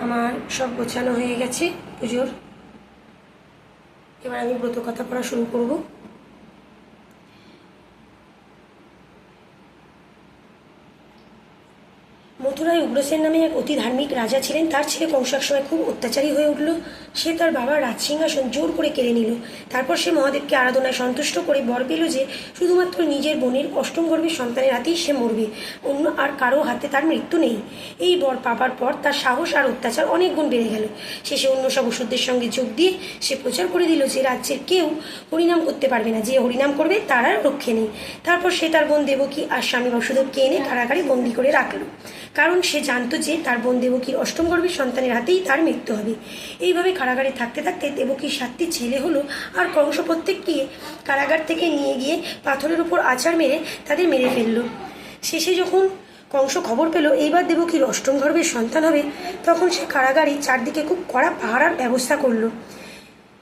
আমার সব গোছানো হয়ে গেছে পুজোর এবার আমি ব্রত কথা পড়া শুরু করব। মথুরায় উগ্রসেন নামে এক অতি ধার্মিক রাজা ছিলেন। তার ছেলে কংস এক সময় খুব অত্যাচারী হয়ে উঠল। সে তার বাবার রাজসিংহাসন জোর করে কেড়ে নিল। তারপর সে মহাদেবকে আরাধনায় সন্তুষ্ট করে বর পেল যে, শুধুমাত্র নিজের বোনের অষ্টম গর্ভের সন্তানের হাতেই সে মরবে। অন্য আর কারও হাতে তার মৃত্যু নেই। এই বর পাবার পর তার সাহস আর অত্যাচার অনেক গুণ বেড়ে গেল। শেষে অন্য সব ওষুধদের সঙ্গে যোগ দিয়ে সে প্রচার করে দিল যে, রাজ্যের কেউ হরিনাম করতে পারবে না। যে হরিনাম করবে, তার আর রক্ষে নেই। তারপর সে তার বোন দেবকী আর স্বামী বসুদেবকে এনে কারাগারে বন্দি করে রাখল। কারণ সে জানতো যে তার বোন দেবকীর অষ্টম গর্ভের সন্তানের হাতেই তার মৃত্যু হবে। এইভাবে কারাগারে থাকতে থাকতে দেবকীর সাতটি ছেলে হলো আর কংস প্রত্যেককে কারাগার থেকে নিয়ে গিয়ে পাথরের উপর আচার মেরে তাদের মেরে ফেলল। শেষে যখন কংস খবর পেল এইবার দেবকীর অষ্টম গর্ভের সন্তান হবে, তখন সে কারাগারে চারদিকে খুব কড়া পাহারার ব্যবস্থা করল।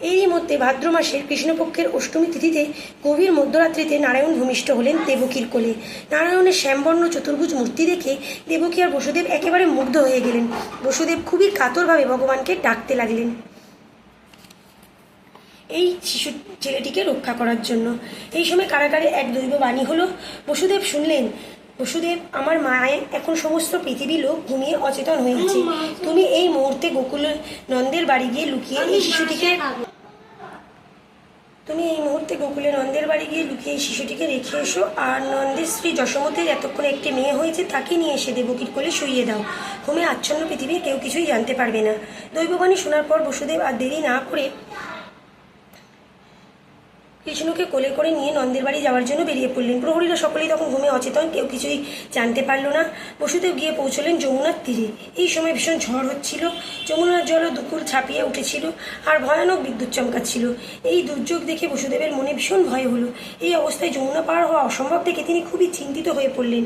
এরই মধ্যে ভাদ্র মাসের কৃষ্ণপক্ষের অষ্টমী তিথিতে গভীর মধ্যরাত্রিতে নারায়ণ ভূমিষ্ঠ হলেন দেবকীর কোলে। নারায়ণের শ্যামবর্ণ চতুর্ভুজ মূর্তি দেখে দেবকী আর বসুদেব একেবারে মুগ্ধ হয়ে গেলেন। বসুদেব খুবই কাতরভাবে ভগবানকে ডাকতে লাগলেন। এই শিশু ছেলেটিকে রক্ষা করার জন্য। এই সময় কারাগারে এক দৈব বাণী হলো বসুদেব শুনলেন বসুদেব আমার মায়ের এখন সমস্ত পৃথিবী লোক ঘুমিয়ে অচেতন হয়েছে। তুমি এই মুহূর্তে গোকুল নন্দের বাড়ি গিয়ে লুকিয়ে এই শিশুটিকে তুমি এই মুহূর্তে গোকুলে নন্দের বাড়ি গিয়ে লুকিয়ে শিশুটিকে রেখে এসো। আর নন্দের স্ত্রী যশমতের এতক্ষণ একটি মেয়ে হয়েছে, তাকে নিয়ে এসে দেবকীর কোলে শুইয়ে দাও। হোমে আচ্ছন্ন পৃথিবী কেউ কিছুই জানতে পারবে না। দৈববাণী শোনার পর বসুদেব আর দেরি না করে কৃষ্ণকে কোলে করে নিয়ে নন্দের বাড়ি যাওয়ার জন্য বেরিয়ে পড়লেন। প্রহরীরা সকলেই তখন ঘুমে অচেতন, কেউ কিছুই জানতে পারল না। বসুদেব গিয়ে পৌঁছলেন যমুনার তীরে। এই সময় ভীষণ ঝড় হচ্ছিল। যমুনার জলও দুকুল ছাপিয়ে উঠেছিল আর ভয়ানক বিদ্যুৎ চমকাচ্ছিল। এই দুর্যোগ দেখে বসুদেবের মনে ভীষণ ভয় হলো। এই অবস্থায় যমুনা পার হওয়া অসম্ভব দেখে তিনি খুবই চিন্তিত হয়ে পড়লেন।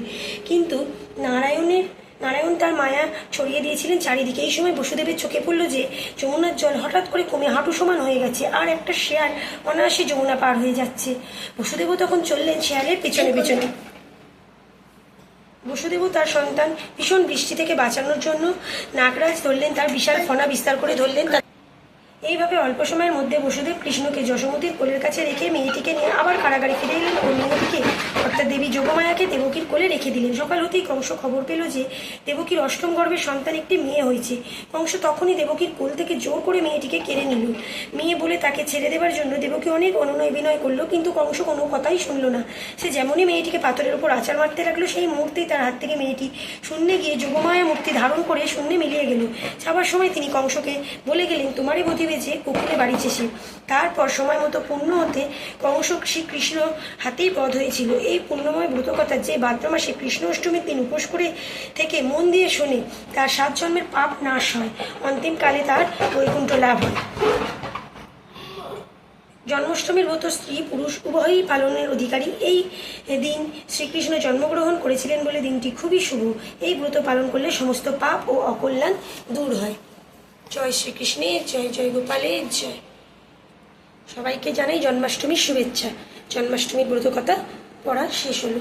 কিন্তু নারায়ণের নারায়ণ তার মায়া ছড়িয়ে দিয়েছিলেন চারিদিকে। এই সময় বসুদেবের চোখে পড়ল যে যমুনার জল হঠাৎ করে কমে হাঁটু সমান হয়ে গেছে আর একটা শেয়াল অনায়াসে যমুনা পার হয়ে যাচ্ছে। বসুদেবও তখন চললেন শেয়ালের পেছনে পেছনে। বসুদেবও তার সন্তান ভীষণ বৃষ্টি থেকে বাঁচানোর জন্য নাগরাজ ধরলেন তার বিশাল ফনা বিস্তার করে ধরলেন এইভাবে অল্প সময়ের মধ্যে বসুদেব কৃষ্ণকে যশোমতীর কোলের কাছে রেখে মেয়েটিকে নিয়ে আবার কারাগারে ফিরে এলেন। অন্যদিকে অর্থাৎ দেবী যোগমায়াকে দেবকীর কোলে রেখে দিলেন। সকাল হতেই কংস খবর পেল যে দেবকীর অষ্টম গর্ভের সন্তান একটি মেয়ে হয়েছে। কংস তখনই দেবকীর কোল থেকে জোর করে মেয়েটিকে কেড়ে নিল। মেয়ে বলে তাকে ছেড়ে দেবার জন্য দেবকী অনেক অনুনয় বিনয় করল, কিন্তু কংস কোনো কথাই শুনলো না। সে যেমনই মেয়েটিকে পাথরের উপর আচার মারতে লাগল, সেই মুহূর্তেই তার হাত থেকে মেয়েটি শূন্যে গিয়ে যোগমায়া মূর্তি ধারণ করে শূন্যে মিলিয়ে গেল। যাবার সময় তিনি কংসকে বলে গেলেন, তোমারই গতিবে যে, কুকুরে বাড়ি সে তারপর সময় মতো পূর্ণ হতে কংস শ্রীকৃষ্ণ হাতেই বধ হয়েছিল। এই পূর্ণময় ব্রতকথা যে ভাদ্র মাসে কৃষ্ণ অষ্টমীর দিন উপোস করে থেকে মন দিয়ে শোনে তার সাত জন্মের পাপ নাশ হয়। অন্তিমকালে তার বৈকুণ্ঠ লাভ হয়। জন্মাষ্টমীর ব্রত স্ত্রী, পুরুষ, উভয়ই পালনের অধিকারী। এই দিন শ্রীকৃষ্ণ জন্মগ্রহণ করেছিলেন বলে দিনটি খুবই শুভ। এই ব্রত পালন করলে সমস্ত পাপ ও অকল্যাণ দূর হয়। জয় শ্রীকৃষ্ণের, জয় জয় গোপালের জয়। সবাইকে জানাই জন্মাষ্টমীর শুভেচ্ছা। জন্মাষ্টমীর ব্রত কথা পড়া শেষ হলো।